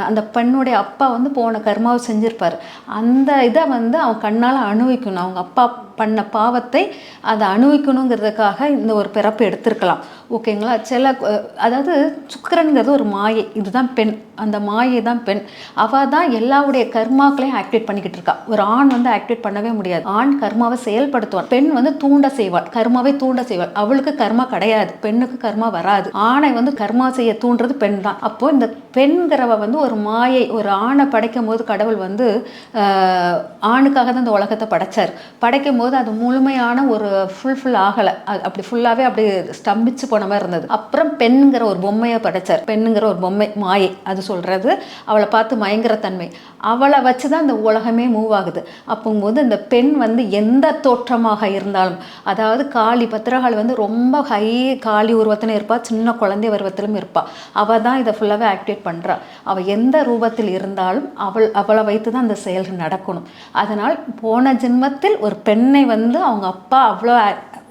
[SPEAKER 1] அந்த பெண்ணுடைய அப்பா வந்து போன கர்மாவை செஞ்சுருப்பார். அந்த இதை வந்து அவன் கண்ணால் அனுபவிக்கணும் அவங்க அப்பா பண்ண பாவத்தை அதை அனுபவிக்கணுங்கிறதுக்காக இந்த ஒரு பிறப்பு எடுத்திருக்கலாம். ஓகேங்களா? சில அதாவது சுக்கரனுங்கிறது ஒரு மாயை. இதுதான் பெண். அந்த மாயை தான் பெண். அவள் தான் எல்லாவுடைய கர்மாக்களையும் ஆக்டிவேட் பண்ணிக்கிட்டு இருக்கா. ஒரு ஆண் வந்து ஆக்டிவேட் பண்ணவே முடியாது. ஆண் கர்மாவை செயல்படுத்துவான் பெண் வந்து தூண்ட செய்வாள். கர்மாவை தூண்ட செய்வாள். அவளுக்கு கர்மா கிடையாது. பெண்ணுக்கு கர்மா வராது. ஆணை வந்து கர்மா செய்ய தூண்டுறது பெண் தான். அப்போ இந்த பெண்கிறவ வந்து ஒரு மாயை ஒரு ஆணை படைக்கும் போது கடவுள் வந்து ஆணுக்காக தான் இந்த உலகத்தை படைச்சார். படைக்கும் போது அது முழுமையான ஒரு ஃபுல்ஃபில் ஆகலை. அப்படி ஃபுல்லாகவே அப்படி ஸ்தம்பிச்சு போன மாதிரி இருந்தது. அப்புறம் பெண்ணுங்கிற ஒரு பொம்மையை படைச்சார். பெண்ணுங்கிற ஒரு பொம்மை மாயை. அது சொல்கிறது அவளை பார்த்து மயங்கிற தன்மை. அவளை வச்சு தான் இந்த உலகமே மூவ் ஆகுது. அப்போங்கும்போது இந்த பெண் வந்து எந்த தோற்றமாக இருந்தாலும் அதாவது காளி பத்திரகாளி வந்து ரொம்ப ஹை காளி உருவத்திலும் இருப்பா சின்ன குழந்தை உருவத்திலும் இருப்பா. அவள் தான் இதை ஃபுல்லாகவே ஆக்டிவேட் பண்ணுறா அவள் எந்த ரூபத்தில் இருந்தாலும் அவள் அவளை வைத்து தான் அந்த செயல்கள் நடக்கணும். அதனால் போன ஜென்மத்தில் ஒரு பெண்ணை வந்து அவங்க அப்பா அவ்வளோ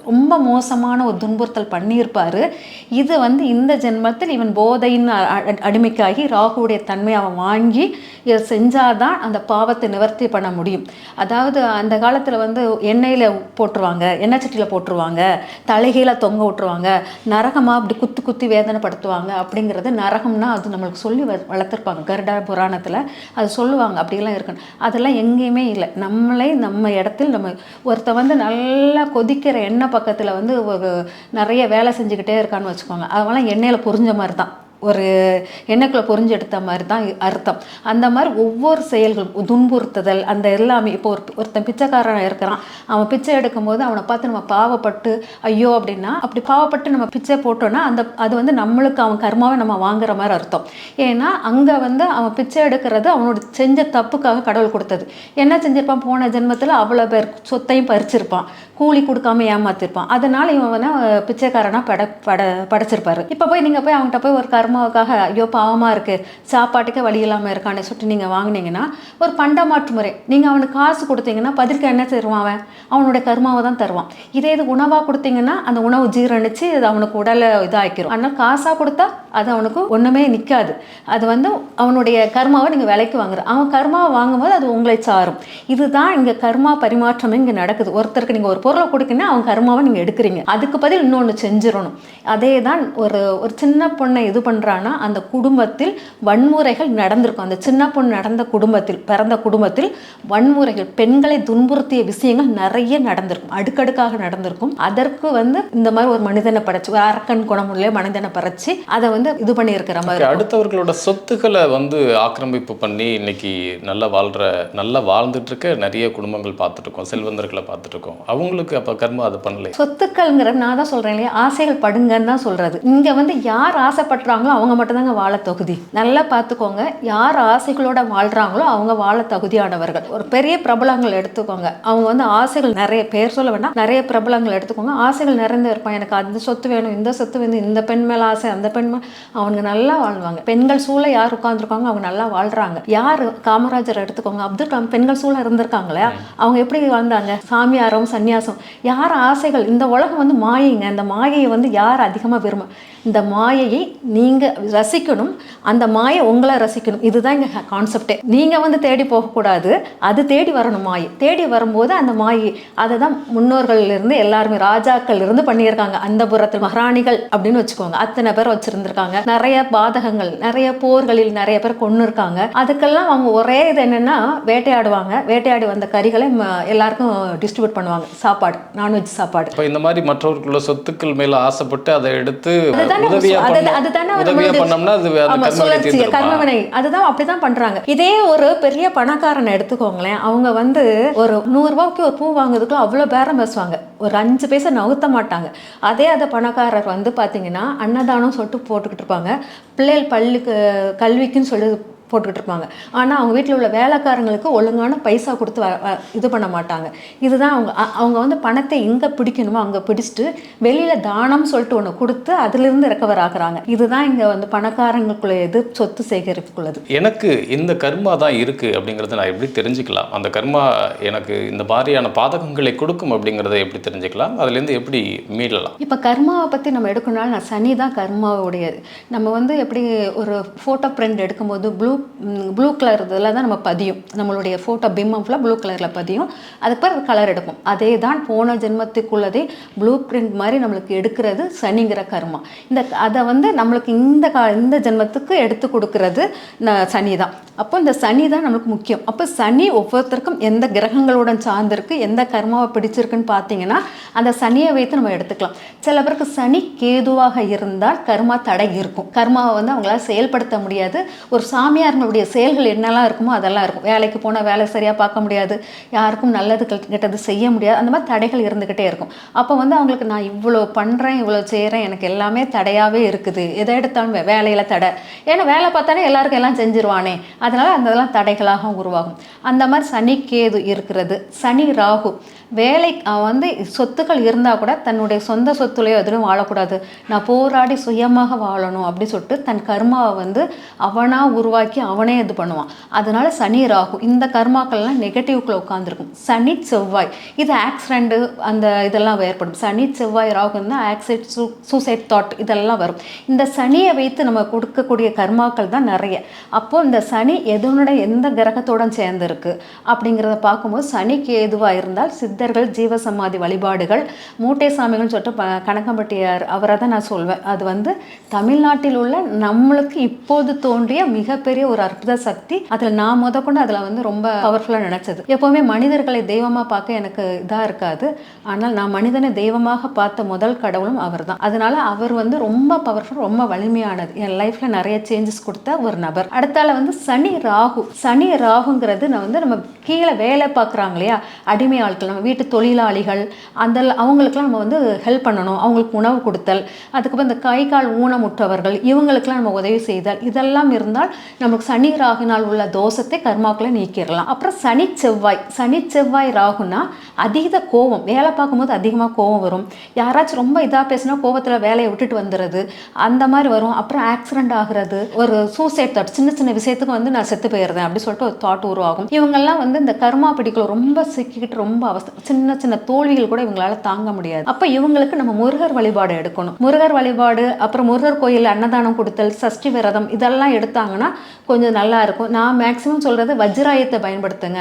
[SPEAKER 1] ரொம்ப மோசமான ஒரு துன்புறுத்தல் பண்ணியிருப்பார். இது வந்து இந்த ஜென்மத்தில் இவன் போதையின் அ- அடிமைக்காகி ராகுவுடைய தன்மை அவன் வாங்கி இதை செஞ்சாதான் அந்த பாவத்தை நிவர்த்தி பண்ண முடியும். அதாவது அந்த காலத்தில் வந்து எண்ணெயில் போட்டுருவாங்க எண்ணெய் சட்டியில் போட்டுருவாங்க தலைகீழ தொங்க விட்டுருவாங்க நரகமாக அப்படி குத்து குத்தி வேதனைப்படுத்துவாங்க அப்படிங்கிறது நரகம்னா அது நம்மளுக்கு சொல்லி வளர்த்துருப்பாங்க. கருடா புராணத்தில் அது சொல்லுவாங்க அப்படிலாம் இருக்கணும் அதெல்லாம் எங்கேயுமே இல்லை. நம்மளே நம்ம இடத்தில் நம்ம ஒருத்த வந்து நல்லா கொதிக்கிற எண்ணெய் பக்கத்தில் வந்து ஒரு நிறைய வேலை செஞ்சுக்கிட்டே இருக்கான்னு வச்சுக்கோங்க. அவங்களாம் எண்ணெயில் பொறிஞ்ச மாதிரி தான் ஒரு எண்ணெய்க்குள்ளே பொறிஞ்சு எடுத்த மாதிரி தான் அர்த்தம். அந்த மாதிரி ஒவ்வொரு செயல்களும் துன்புறுத்துதல் அந்த எல்லாமே இப்போ ஒரு ஒருத்தன் பிச்சைக்காரன் இருக்கிறான். அவன் பிச்சை எடுக்கும்போது அவனை பார்த்து நம்ம பாவப்பட்டு ஐயோ அப்படின்னா அப்படி பாவப்பட்டு நம்ம பிச்சை போட்டோன்னா அந்த அது வந்து நம்மளுக்கு அவன் கர்மாவை நம்ம வாங்குற மாதிரி அர்த்தம். ஏன்னா அங்கே வந்து அவன் பிச்சை எடுக்கிறது அவனோட செஞ்ச தப்புக்காக கடவுள் கொடுத்தது. என்ன செஞ்சிருப்பான்? போன ஜென்மத்தில் அவ்வளோ பேர் சொத்தையும் பறிச்சிருப்பான். கூலி கொடுக்காம ஏமாத்திருப்பான். அதனால இவன் வந்து பிச்சைக்காரனாக பட பட படைச்சிருப்பாரு. இப்போ போய் நீங்கள் போய் அவன்கிட்ட போய் ஒரு அம்மாவுக்காக ஐயோ பாவமாக இருக்குது சாப்பாட்டுக்கே வழி இல்லாமல் இருக்கான்னு சொல்லிட்டு நீங்கள் வாங்குனீங்கன்னா ஒரு பண்டமாற்று முறை. நீங்கள் அவனுக்கு காசு கொடுத்தீங்கன்னா பதிலுக்கு என்ன தருவான் அவன்? அவனுடைய கருமாவை தான் தருவான். இதே இது உணவாக கொடுத்தீங்கன்னா அந்த உணவு ஜீரணித்து அது அவனுக்கு உடலை இதாகிக்கிறோம் ஆனால் காசாக கொடுத்தா அது அவனுக்கு ஒன்றுமே நிற்காது அது வந்து அவனுடைய கர்மாவை நீங்கள் விலைக்கு வாங்குற அவன் கர்மாவை வாங்கும்போது அது உங்களை சாரும். இதுதான் இங்கே கர்மா பரிமாற்றமே இங்கே நடக்குது. ஒருத்தருக்கு நீங்கள் ஒரு பொருளை கொடுக்கீங்கன்னா அவன் கர்மாவை நீங்கள் எடுக்கிறீங்க. அதுக்கு பதில் இன்னொன்று செஞ்சிடணும். அதே தான் ஒரு ஒரு சின்ன பொண்ணை இது பண்ணுறான்னா அந்த குடும்பத்தில் வன்முறைகள் நடந்திருக்கும். அந்த சின்ன பொண்ணு நடந்த குடும்பத்தில் பிறந்த குடும்பத்தில் வன்முறைகள் பெண்களை துன்புறுத்திய விஷயங்கள் நிறைய நடந்திருக்கும். அடுக்கடுக்காக நடந்திருக்கும். அதற்கு வந்து இந்த மாதிரி ஒரு மனிதனை படைச்சு ஒரு அரக்கன் குணமுள்ள மனிதனை படைச்சு அதை வந்து இது பண்ணியிருக்கிற மாதிரி.
[SPEAKER 2] அடுத்தவர்களோட சொத்துக்களை வந்து ஆக்கிரமிப்பு பண்ணி இன்னைக்கு நல்லா வாழ்ற நல்லா வாழ்ந்துட்டு இருக்க நிறைய குடும்பங்கள் பார்த்துட்டு இருக்கோம் செல்வந்தர்களை பார்த்துட்டு இருக்கோம் அவங்களுக்கு அப்ப கர்மா அதை பண்ணல
[SPEAKER 1] சொத்துக்கள்ங்கிற நான் தான் சொல்றேன் இல்லையா? ஆசைகள் படுங்கன்னு தான் சொல்றது. இங்க வந்து யார் ஆசைப்படுறாங்களோ அவங்க மட்டும்தாங்க வாழ தகுதி. நல்லா பார்த்துக்கோங்க. யார் ஆசைகளோட வாழ்றாங்களோ அவங்க வாழ தகுதியானவர்கள். ஒரு பெரிய பிரபலங்கள் எடுத்துக்கோங்க. அவங்க வந்து ஆசைகள் நிறைய பேர் சொல்ல வேண்டாம். நிறைய பிரபலங்கள் எடுத்துக்கோங்க. ஆசைகள் நிறைந்து இருப்பான் எனக்கு அந்த சொத்து வேணும் இந்த சொத்து வேணும் இந்த பெண் மேல ஆசை அந்த பெண் மேல அவங்க நல்லா வாழ்வாங்க. பெண்கள் சூழ யார் உட்காந்துருக்காங்க அவங்க நல்லா வாழ்றாங்க. யார் காமராஜர் எடுத்துக்கோங்க. அப்துல் கலாம் பெண்கள் சூழ இருந்திருக்காங்களே அவங்க எப்படி வாழ்ந்தாங்க? சாமியாரம் சன்னியாசம் யார் ஆசைகள்? இந்த உலகம் வந்து மாயைங்க. இந்த மாயையை வந்து யார் அதிகமாக விரும்ப? இந்த மாயையை நீங்கள் ரசிக்கணும். அந்த மாயை உங்களை ரசிக்கணும். இதுதான் இங்கே கான்செப்டே நீங்கள் வந்து தேடி போகக்கூடாது. அது தேடி வரணும் மாயை. தேடி வரும்போது அந்த மாயை அதை தான் முன்னோர்கள்ல இருந்து எல்லாருமே ராஜாக்கள் இருந்து பண்ணியிருக்காங்க. அந்த புறத்தில் மகாராணிகள் அப்படின்னு வச்சுக்கோங்க. அத்தனை பேர் வச்சுருந்துருக்காங்க. நிறைய பாதகங்கள் நிறைய போர்களில் நிறைய பேர் கொண்டு இருக்காங்க அதுக்கெல்லாம் அவங்க ஒரே இது என்னன்னா வேட்டையாடுவாங்க. வேட்டையாடி வந்த கறிகளை எல்லாருக்கும் டிஸ்ட்ரிபியூட் பண்ணுவாங்க. சாப்பாடு நான்வெஜ் சாப்பாடு.
[SPEAKER 2] அப்ப இந்த மாதிரி மற்றவர்களோட சொத்துக்கள் மேல ஆசைப்பட்டு அதை எடுத்து கர்மவினை
[SPEAKER 1] அதுதான் அப்படிதான் பண்றாங்க. இதே ஒரு பெரிய பணக்காரனை எடுத்துக்கோங்களேன். அவங்க வந்து ஒரு நூறு ரூபாய்க்கு ஒரு பூ வாங்குறதுக்குள்ள அவ்வளவு பேரம் பேசுவாங்க. ஒரு அஞ்சு பைசா நவுத்த மாட்டாங்க. அதே அந்த பணக்காரர் வந்து பாத்தீங்கன்னா அன்னதானம் சொல்லிட்டு போட்டுக்கிட்டு இருப்பாங்க. பிள்ளைகள் பள்ளிக்கு கல்விக்குன்னு சொல்லி போட்டுக்கிட்டு இருப்பாங்க ஆனால் அவங்க வீட்டில் உள்ள வேலைக்காரங்களுக்கு ஒழுங்கான பைசா கொடுத்து வ- இது பண்ண மாட்டாங்க. இதுதான் அவங்க அவங்க வந்து பணத்தை எங்கே பிடிக்கணுமோ அங்கே பிடிச்சிட்டு வெளியில் தானம் சொல்லிட்டு ஒன்று கொடுத்து அதிலிருந்து ரெக்கவர் ஆகுறாங்க இதுதான் இங்கே வந்து பணக்காரங்களுக்குள்ள இது சொத்து சேகரிப்புக்குள்ளது. எனக்கு
[SPEAKER 2] இந்த கர்மா தான் இருக்கு அப்படிங்கறத நான் எப்படி தெரிஞ்சுக்கலாம்? அந்த கர்மா எனக்கு இந்த மாதிரியான பாதகங்களை கொடுக்கும் அப்படிங்கறத எப்படி தெரிஞ்சுக்கலாம்? அதுல இருந்து எப்படி மீளலாம்?
[SPEAKER 1] இப்போ கர்மாவை பற்றி நம்ம எடுக்கணும்னாலும் நான் சனி தான் கர்மாவுடையது. நம்ம வந்து எப்படி ஒரு ஃபோட்டோ பிரிண்ட் எடுக்கும்போது ப்ளூ ப்ளூ கலர் இதில் தான் நம்ம பதியும். நம்மளுடைய ஃபோட்டோ பிம்பம் ஃபுல்லாக ப்ளூ கலரில் பதியும். அதுக்கு பிறகு கலர் எடுப்போம். அதே தான் போன ஜென்மத்துக்குள்ளதே ப்ளூ பிரிண்ட் மாதிரி நம்மளுக்கு எடுக்கிறது சனிங்கிற கர்மா. இந்த அதை வந்து நம்மளுக்கு இந்த கா இந்த ஜென்மத்துக்கு எடுத்து கொடுக்கறது ந- சனி தான் அப்போ இந்த சனி தான் நம்மளுக்கு முக்கியம். அப்போ சனி ஒவ்வொருத்தருக்கும் எந்த கிரகங்களுடன் சார்ந்திருக்கு எந்த கர்மாவை பிடிச்சிருக்குன்னு பார்த்தீங்கன்னா அந்த சனியை வைத்து நம்ம எடுத்துக்கலாம். சில பேருக்கு சனி கேதுவாக இருந்தால் கர்மா தடை இருக்கும். கர்மாவை வந்து அவங்களால செயல்படுத்த முடியாது. ஒரு சாமியார்களுடைய செயல்கள் என்னெல்லாம் இருக்குமோ அதெல்லாம் இருக்கும். வேலைக்கு போனால் வேலை சரியாக பார்க்க முடியாது. யாருக்கும் நல்லது கெட்டது செய்ய முடியாது. அந்த மாதிரி தடைகள் இருந்துக்கிட்டே இருக்கும். அப்போ வந்து அவங்களுக்கு நான் இவ்வளோ பண்ணுறேன் இவ்வளோ செய்கிறேன் எனக்கு எல்லாமே தடையாகவே இருக்குது. எதை எடுத்தாலும் வேலையில் தடை. ஏன்னா வேலை பார்த்தானே எல்லாருக்கும் எல்லாம் செஞ்சிருவானே. அதனால் அந்த இதெல்லாம் தடைகளாக உருவாகும். அந்த மாதிரி சனி கேது இருக்கிறது. சனி ராகு. வேலை அவன் வந்து சொத்துக்கள் இருந்தால் கூட தன்னுடைய சொந்த சொத்துலையோ எதுவும் வாழக்கூடாது. நான் போராடி சுயமாக வாழணும் அப்படின்னு சொல்லிட்டு தன் கர்மாவை வந்து அவனாக உருவாக்கி அவனே இது பண்ணுவான். அதனால சனி ராகு இந்த கர்மாக்கள்லாம் நெகட்டிவ்க்குள்ள உட்காந்துருக்கும் சனி செவ்வாய். இது ஆக்சிடென்ட் அந்த இதெல்லாம் ஏற்படும். சனி செவ்வாய் ராகுன்னா ஆக்சைட் சூ சூசைட் தாட் இதெல்லாம் வரும். இந்த சனியை வைத்து நம்ம கொடுக்கக்கூடிய கர்மாக்கள் தான் நிறைய. அப்போது இந்த சனி எதனுடைய எந்த கிரகத்துடன் சேர்ந்துருக்கு அப்படிங்கிறத பார்க்கும்போது சனிக்கு எதுவாக இருந்தால் சித்தர்கள் ஜீவசமாதி வழிபாடுகள். மூட்டை சாமிகள்னு சொல்லிட்டு ப கணக்கம்பட்டியார் அவரை தான் நான் சொல்வேன். அது வந்து தமிழ்நாட்டில் உள்ள நம்மளுக்கு இப்போது தோன்றிய மிகப்பெரிய ஒரு அற்புத சக்தி. அதில் நான் முதற்கொண்டு அதில் வந்து ரொம்ப பவர்ஃபுல்லாக நினச்சது. எப்போவுமே மனிதர்களை தெய்வமாக பார்க்க எனக்கு இதாக இருக்காது. ஆனால் நான் மனிதனை தெய்வமாக பார்த்த முதல் கடவுளும் அவர் தான் அதனால அவர் வந்து ரொம்ப பவர்ஃபுல் ரொம்ப வலிமையானது. என் லைஃப்ல நிறைய சேஞ்சஸ் கொடுத்த ஒரு நபர். அடுத்தால வந்து சனி ராகு. சனி ராகுங்கிறது நான் வந்து நம்ம கீழே வேலை பார்க்குறாங்க இல்லையா? அடிமை ஆட்கள் நம்ம வீட்டு தொழிலாளிகள் அந்த அவங்களுக்குலாம் நம்ம வந்து ஹெல்ப் பண்ணணும். அவங்களுக்கு உணவு கொடுத்தல் அதுக்கப்புறம் இந்த கை கால் ஊனமுற்றவர்கள் இவங்களுக்குலாம் நம்ம உதவி செய்தல் இதெல்லாம் இருந்தால் நமக்கு சனி ராகுனால் உள்ள தோஷத்தை கர்மாக்களை நீக்கிடலாம். அப்புறம் சனி செவ்வாய். சனி செவ்வாய் ராகுனா அதீத கோபம். வேலை பார்க்கும்போது அதிகமாக கோபம் வரும். யாராச்சும் ரொம்ப இதாக பேசினா கோபத்தில் வேலையை விட்டுட்டு வந்துடுறது. அந்த மாதிரி வரும். அப்புறம் ஆக்சிடென்ட் ஆகுறது. ஒரு சூசைட் தாட் சின்ன சின்ன விஷயத்துக்கு வந்து நான் செத்து போயிடுறேன் அப்படி சொல்லிட்டு ஒரு தாட் உருவாகும். இவங்கெல்லாம் வந்து இந்த கர்மா பிடிக்கல. ரொம்ப சிக்கிக்கிட்டு ரொம்ப அவஸ்தை. சின்ன சின்ன தோல்விகள் கூட இவங்களால தாங்க முடியாது. அப்போ இவங்களுக்கு நம்ம முருகர் வழிபாடு எடுக்கணும். முருகர் வழிபாடு அப்புறம் முருகர் கோயில் அன்னதானம் கொடுத்தல் சஷ்டி விரதம் இதெல்லாம் எடுத்தாங்கன்னா கொஞ்சம் நல்லா இருக்கும் நான் மேக்ஸிமம் சொல்றது வஜ்ராயத்தை பயன்படுத்துங்க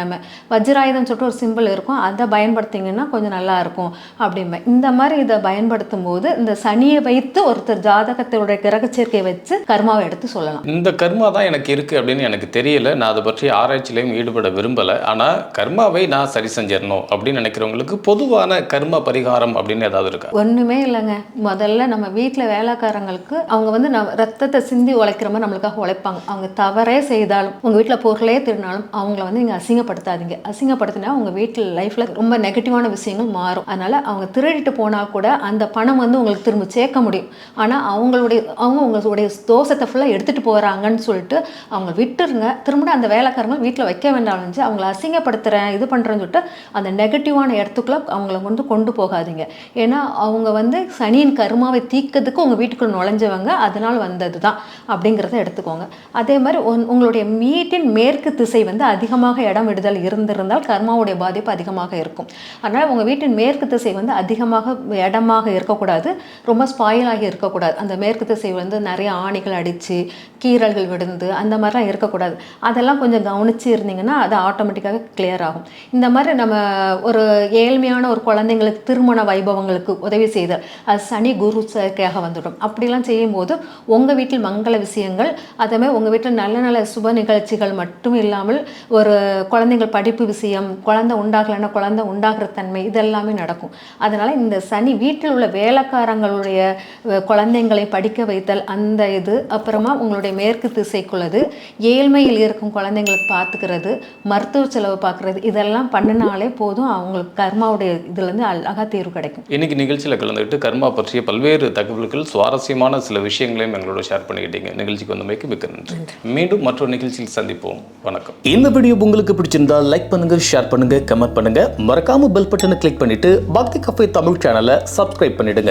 [SPEAKER 1] வஜ்ராயுதம் சொல்லிட்டு ஒரு சிம்பிள் இருக்கும். அதை பயன்படுத்திங்கன்னா கொஞ்சம் நல்லா இருக்கும் அப்படிம்பேன் இந்த மாதிரி இதை பயன்படுத்தும் போது இந்த சனியை வைத்து ஒருத்தர் ஜாதகத்தோட கிரக சேர்க்கையை வச்சு கர்மாவை எடுத்து சொல்லலாம்.
[SPEAKER 2] இந்த கர்மா தான் எனக்கு இருக்கு அப்படின்னு எனக்கு தெரியல. நான் அதை பற்றி ஆராய்ச்சியிலையும் ஈடுபட விரும்பல. ஆனா கர்மாவை நான் சரி செஞ்சிடணும் அப்படின்னு நினைக்கிறவங்களுக்கு பொதுவான கர்ம பரிகாரம் அப்படின்னு ஏதாவது இருக்கா?
[SPEAKER 1] ஒண்ணுமே இல்லைங்க. முதல்ல நம்ம வீட்டில் வேலைக்காரங்களுக்கு அவங்க வந்து நம்ம ரத்தத்தை சிந்தி உழைக்கிற மாதிரி நம்மளுக்காக உழைப்பாங்க. அவங்க தவறே செய்தாலும் உங்கள் வீட்டில் பொருளே திருடினாலும் அவங்கள வந்து நீங்கள் அசிங்கப்படுத்தாதீங்க. அசிங்கப்படுத்தினா உங்கள் வீட்டில் லைஃப்பில் ரொம்ப நெகட்டிவான விஷயங்கள் மாறும். அதனால் அவங்க திருடிட்டு போனால் கூட அந்த பணம் வந்து உங்களுக்கு திரும்ப சேர்க்க முடியும். ஆனால் அவங்களுடைய அவங்க உங்களுடைய தோஷத்தை ஃபுல்லாக எடுத்துகிட்டு போகிறாங்கன்னு சொல்லிட்டு அவங்க விட்டுருங்க. திரும்ப அந்த வேலைக்காரங்க வீட்டில் வைக்க வேண்டாம் அவங்கள அசிங்கப்படுத்துகிறேன் இது பண்ணுறேன்னு சொல்லிட்டு அந்த நெகட்டிவான இடத்துக்குள்ள அவங்கள வந்து கொண்டு போகாதீங்க. ஏன்னா அவங்க வந்து சனியின் கருமாவை தீக்கிறதுக்கு உங்கள் வீட்டுக்குள்ளே நுழைஞ்சவங்க. அதனால் வந்தது தான் அப்படிங்கிறத எடுத்துக்கோங்க. அதே மாதிரி உன்- உங்களுடைய வீட்டின் மேற்கு திசை வந்து அதிகமாக இடம் விடுதல் இருந்திருந்தால் கர்மாவுடைய பாதிப்பு அதிகமாக இருக்கும். அதனால் உங்கள் வீட்டின் மேற்கு திசை வந்து அதிகமாக இடமாக இருக்கக்கூடாது ரொம்ப ஸ்பாயிலாகி இருக்கக்கூடாது. அந்த மேற்கு திசை வந்து நிறைய ஆணிகள் அடித்து கீறல்கள் விழுந்து அந்த மாதிரிலாம் இருக்கக்கூடாது. அதெல்லாம் கொஞ்சம் கவனித்து இருந்தீங்கன்னா அது ஆட்டோமேட்டிக்காக கிளியர் ஆகும். இந்த மாதிரி நம்ம ஒரு ஏழ்மையான ஒரு குழந்தைங்களுக்கு திருமண வைபவங்களுக்கு உதவி செய்தல் அது சனி குரு சேர்க்கையாக வந்துடும். அப்படிலாம் செய்யும்போது உங்கள் வீட்டில் மங்கள விஷயங்கள் அதே மாதிரி உங்கள் வீட்டில் நல்ல நல்ல நல்ல சுப நிகழ்ச்சிகள் மட்டும் இல்லாமல் ஒரு குழந்தைங்கள் படிப்பு விஷயம் குழந்தை உண்டாகலைன்னா குழந்தை உண்டாகிற தன்மை இதெல்லாமே நடக்கும். அதனால் இந்த சனி வீட்டில் உள்ள வேலைக்காரங்களுடைய குழந்தைங்களை படிக்க வைத்தல் அந்த இது அப்புறமா உங்களுடைய மேற்கு திசைக்குள்ளது ஏழ்மையில் இருக்கும் குழந்தைங்களுக்கு பார்த்துக்கிறது மருத்துவ செலவு பார்க்குறது இதெல்லாம் பண்ணினாலே போதும் அவங்களுக்கு கர்மாவுடைய இதுலேருந்து அழகாக தீர்வு கிடைக்கும்.
[SPEAKER 2] இன்னைக்கு நிகழ்ச்சியில் கலந்துக்கிட்டு கர்மா பற்றிய பல்வேறு தகவல்கள் சுவாரஸ்யமான சில விஷயங்களையும் எங்களோட ஷேர் பண்ணிக்கிட்டீங்க. நிகழ்ச்சிக்கு வந்தமைக்கு மிக்க நன்றி. மீண்டும் மற்றொரு நிகழ்ச்சியில் சந்திப்போம். வணக்கம்.
[SPEAKER 3] இந்த வீடியோ உங்களுக்கு பிடிச்சிருந்தா லைக் பண்ணுங்க ஷேர் பண்ணுங்க கமெண்ட் பண்ணுங்க. மறக்காம பெல் பட்டனை கிளிக் பண்ணிட்டு பக்தி கஃபே தமிழ் சேனலை சப்ஸ்கிரைப் பண்ணிடுங்க.